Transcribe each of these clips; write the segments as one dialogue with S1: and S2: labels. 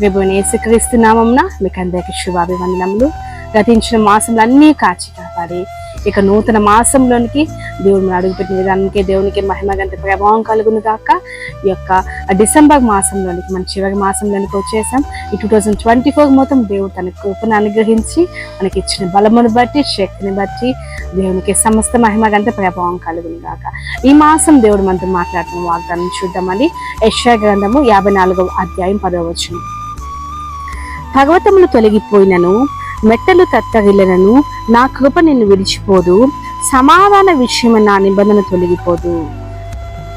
S1: ప్రభుని యేసుక్రీస్తునామంన మీకు అందరికీ శుభాభివందనములు. గతించిన మాసంలో అన్నీ కాచి కాపాడి ఇక నూతన మాసంలోనికి దేవుడు అడుగుపెట్టిన విధానానికి దేవునికి మహిమ గంట ప్రభావం కలుగును కాక ఈ యొక్క డిసెంబర్ మాసంలోనికి మన చివరి మాసంలోనికి వచ్చేసాం. ఈ టూ థౌజండ్ ట్వంటీ ఫోర్ మొత్తం దేవుడు తన కృపను అనుగ్రహించి మనకి ఇచ్చిన బలమును బట్టి శక్తిని బట్టి దేవునికి సమస్త మహిమ గంట ప్రభావం కలుగును కాక ఈ మాసం దేవుడు మనతో మాట్లాడుతున్న వాగ్దానం చూద్దామని యశ్వ గ్రంథము యాభై నాలుగవ అధ్యాయం పదవచ్చు పర్వతములు తొలగిపోయినను మెట్టలు తత్తగిలనను నా కృప నిన్ను విడిచిపోదు సమాధాన విషయమైన నా నిబంధన తొలగిపోదు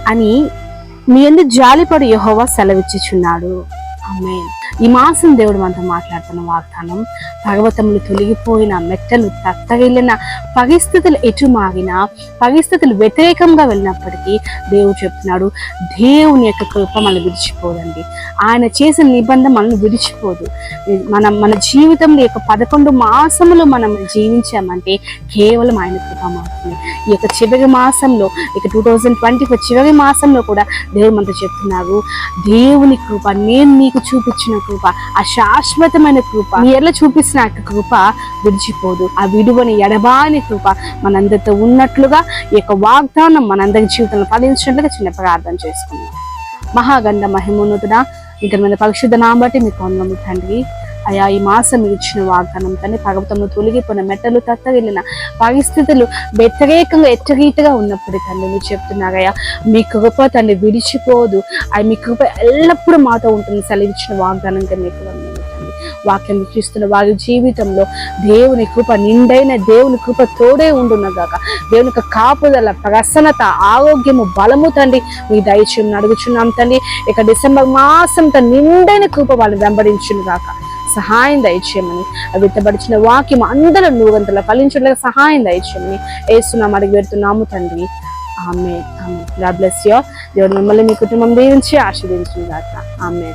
S1: అని మీ ఎందుకు జాలిపడు యహోవా సెలవిచ్చుచున్నాడు. ఆమె ఈ మాసం దేవుడు మనతో మాట్లాడుతున్న వాగ్దానం పర్వతములు తొలగిపోయిన మెట్టలు తత్తగిలిన పరిస్థితులు ఎటు మారినా పరిస్థితులు వ్యతిరేకంగా వెళ్ళినప్పటికీ దేవుడు చెప్తున్నాడు దేవుని యొక్క కృప మనం విడిచిపోదండి. ఆయన చేసిన నిబంధన మనల్ని విడిచిపోదు. మనం మన జీవితంలో యొక్క పదకొండు మాసములు మనం జీవించామంటే కేవలం ఆయన కృప మాత్రమే. ఈ యొక్క చివరి మాసంలో ఇక టూ థౌజండ్ ట్వంటీ ఫోర్ చివరి మాసంలో కూడా దేవుడు మనతో చెప్తున్నారు దేవుని కృప నేను మీకు చూపించిన కృప ఆ శాశ్వతమైన కృప మీ ఎట్లా చూపిస్తున్న కృప విడిచిపోదు. ఆ విడువని ఎడబాని కృప మనందరితో ఉన్నట్లుగా ఈ యొక్క వాగ్దానం మనందరి జీవితంలో ఫలించినట్లుగా చిన్న ప్రార్థన చేసుకుందాం. మహాగండ మహిమోన్నతుడ ఇంత మీద పరిశుద్ధ నాబట్టి మీకు వందనము తండ్రి. అయా ఈ మాసం ఇచ్చిన వాగ్దానం కానీ పర్వతంలో తొలగిపోయిన మెట్టలు తత్తగిలిన పరిస్థితులు వ్యతిరేకంగా ఎట్టగీటగా ఉన్నప్పుడు తండ్రి మీరు చెప్తున్నారయ్యా మీ కృప తండ్రి విడిచిపోదు. అది మీ కృప ఎల్లప్పుడూ మాతో ఉంటుంది సెలవిచ్చిన వాగ్దానంగా మీకు వాక్యం వీక్షిస్తున్న వారి జీవితంలో దేవుని కృప నిండైన దేవుని కృప తోడే ఉండున్నగాక దేవుని యొక్క కాపుదల ప్రసన్నత ఆరోగ్యము బలము తండ్రి మీ దయచేయం అడుగుచున్నాం తండ్రి ఇక డిసెంబర్ మాసంత నిండైన కృప వాళ్ళు వెంబడించును గాక సహాయం దయచేయమని విత్తబడిచిన వాక్యం అందరూ నూరంతల ఫలించడానికి సహాయం దయచేయమని వేస్తున్నాం అడిగి పెడుతున్నాము తండ్రి. ఆమె ఆమె గాడ్ బ్లెస్ యో దేవుడు మిమ్మల్ని మీ కుటుంబం దీవించి ఆశీర్వదించిన గాక. ఆమె